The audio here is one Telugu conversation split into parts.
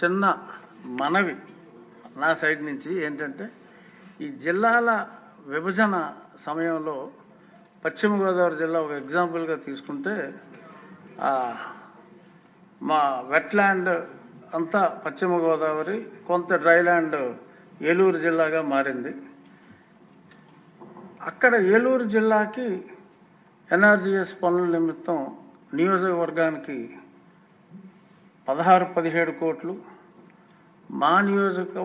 చిన్న మనవి నా సైడ్ నుంచి ఏంటంటే ఈ జిల్లాల విభజన సమయంలో పశ్చిమ గోదావరి జిల్లా ఒక ఎగ్జాంపుల్గా తీసుకుంటే మా వెట్లాండ్ అంతా పశ్చిమ గోదావరి కొంత డ్రైల్యాండ్ ఏలూరు జిల్లాగా మారింది. అక్కడ ఏలూరు జిల్లాకి ఎన్ఆర్జీఎస్ పనుల నిమిత్తం నియోజకవర్గానికి పదహారు పదిహేడు కోట్లు. మా నియోజక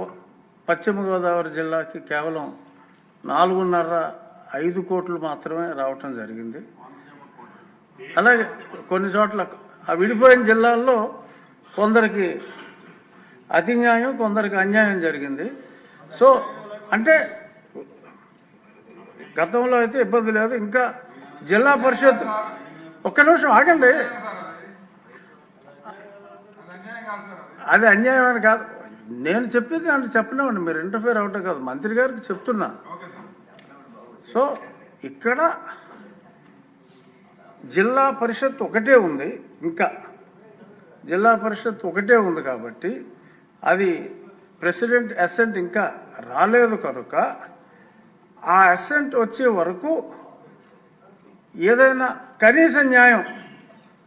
పశ్చిమ గోదావరి జిల్లాకి కేవలం నాలుగున్నర ఐదు కోట్లు మాత్రమే రావటం జరిగింది. అలాగే కొన్ని చోట్ల ఆ విడిపోయిన జిల్లాల్లో కొందరికి అతి న్యాయం కొందరికి అన్యాయం జరిగింది. సో అంటే గతంలో అయితే ఇబ్బంది లేదు. ఇంకా జిల్లా పరిషత్ ఒక్క నిమిషం ఆగండి. అది అన్యాయం అని కాదు. నేను చెప్పేది అంటే చెప్పినామండి మీరు ఇంటర్ఫేర్ అవటం కాదు. మంత్రి గారికి చెప్తున్నా. సో ఇక్కడ జిల్లా పరిషత్ ఒకటే ఉంది ఇంకా. జిల్లా పరిషత్ ఒకటే ఉంది కాబట్టి అది ప్రెసిడెంట్ అసెంట్ ఇంకా రాలేదు కనుక ఆ అసెంట్ వచ్చే వరకు ఏదైనా కనీస న్యాయం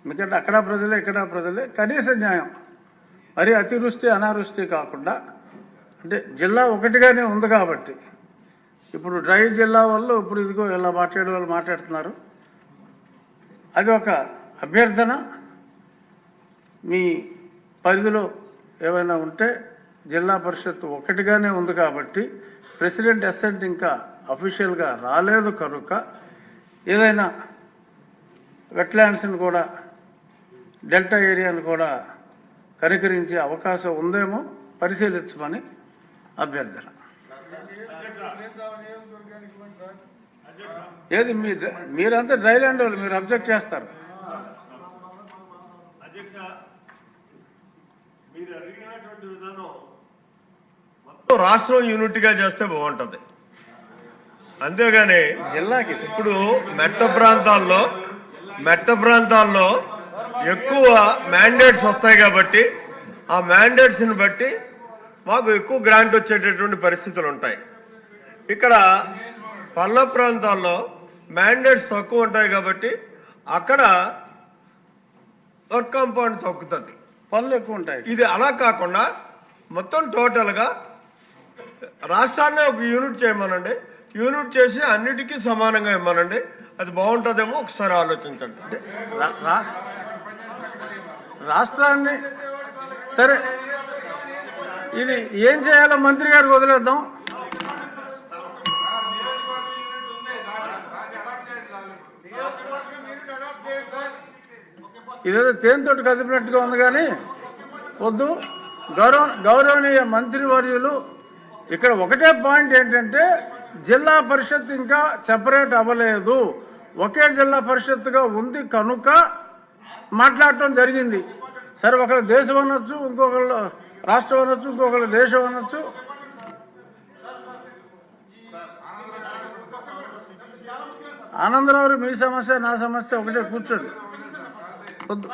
ఎందుకంటే అక్కడ ప్రజలే ఇక్కడ ప్రజలే కనీస న్యాయం. మరి అతివృష్టి అనావృష్టి కాకుండా అంటే జిల్లా ఒకటిగానే ఉంది కాబట్టి. ఇప్పుడు డ్రై జిల్లా వల్ల ఇప్పుడు ఇదిగో ఇలా మాట్లాడే వాళ్ళు మాట్లాడుతున్నారు. అది ఒక అభ్యర్థన. మీ పరిధిలో ఏమైనా ఉంటే జిల్లా పరిషత్ ఒకటిగానే ఉంది కాబట్టి ప్రెసిడెంట్ అసెంట్ ఇంకా అఫీషియల్గా రాలేదు కనుక ఏదైనా వెట్లాండ్స్ని కూడా డెల్టా ఏరియాను కూడా కనికరించే అవకాశం ఉందేమో పరిశీలించమని అభ్యర్థన. ఏది మీ మీరంతా డ్రైలాండ్ వాళ్ళు మీరు అబ్జెక్ట్ చేస్తారు. రాష్ట్రం యూనిట్గా చేస్తే బాగుంటది. అంతేగాని జిల్లాకి. ఇప్పుడు మెట్ట ప్రాంతాల్లో మెట్ట ప్రాంతాల్లో ఎక్కువ మ్యాండేట్స్ వస్తాయి కాబట్టి ఆ mandates ని బట్టి మాకు ఎక్కువ గ్రాంట్ వచ్చేటటువంటి పరిస్థితులు ఉంటాయి. ఇక్కడ పల్ల ప్రాంతాల్లో మ్యాండేట్స్ తక్కువ ఉంటాయి కాబట్టి అక్కడ వర్క్ కాంపౌండ్ తగ్గుతుంది. పనులు ఎక్కువ ఉంటాయి. ఇది అలా కాకుండా మొత్తం టోటల్గా రాష్ట్రాన్ని ఒక యూనిట్ చేయమనండి. యూనిట్ చేసి అన్నిటికీ సమానంగా ఇవ్వమనండి. అది బాగుంటుందేమో ఒకసారి ఆలోచించండి. రాష్ట్రాన్ని సరే ఇది ఏం చేయాలో మంత్రి గారికి వదిలేద్దాం. ఇదేదో తేనెతోటి కదిపినట్టుగా ఉంది కానీ వద్దు. గౌరవ గౌరవనీయ మంత్రివర్యులు ఇక్కడ ఒకటే పాయింట్ ఏంటంటే జిల్లా పరిషత్ ఇంకా సెపరేట్ అవ్వలేదు. ఒకే జిల్లా పరిషత్తుగా ఉంది కనుక మాట్లాడటం జరిగింది. సరే ఒకళ్ళు దేశం అనొచ్చు ఇంకొకళ్ళు రాష్ట్రం అనొచ్చు ఇంకొకళ్ళు దేశం అనొచ్చు. ఆనందరావు మీ సమస్య నా సమస్య ఒకటే కూర్చోండి. వద్దు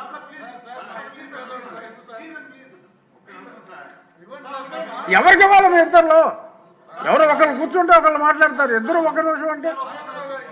ఎవరికి వాళ్ళ మీ ఇద్దరులో? ఎవరు ఒకళ్ళు కూర్చుంటే ఒకళ్ళు మాట్లాడతారు. ఇద్దరు ఒక నిమిషం అంటే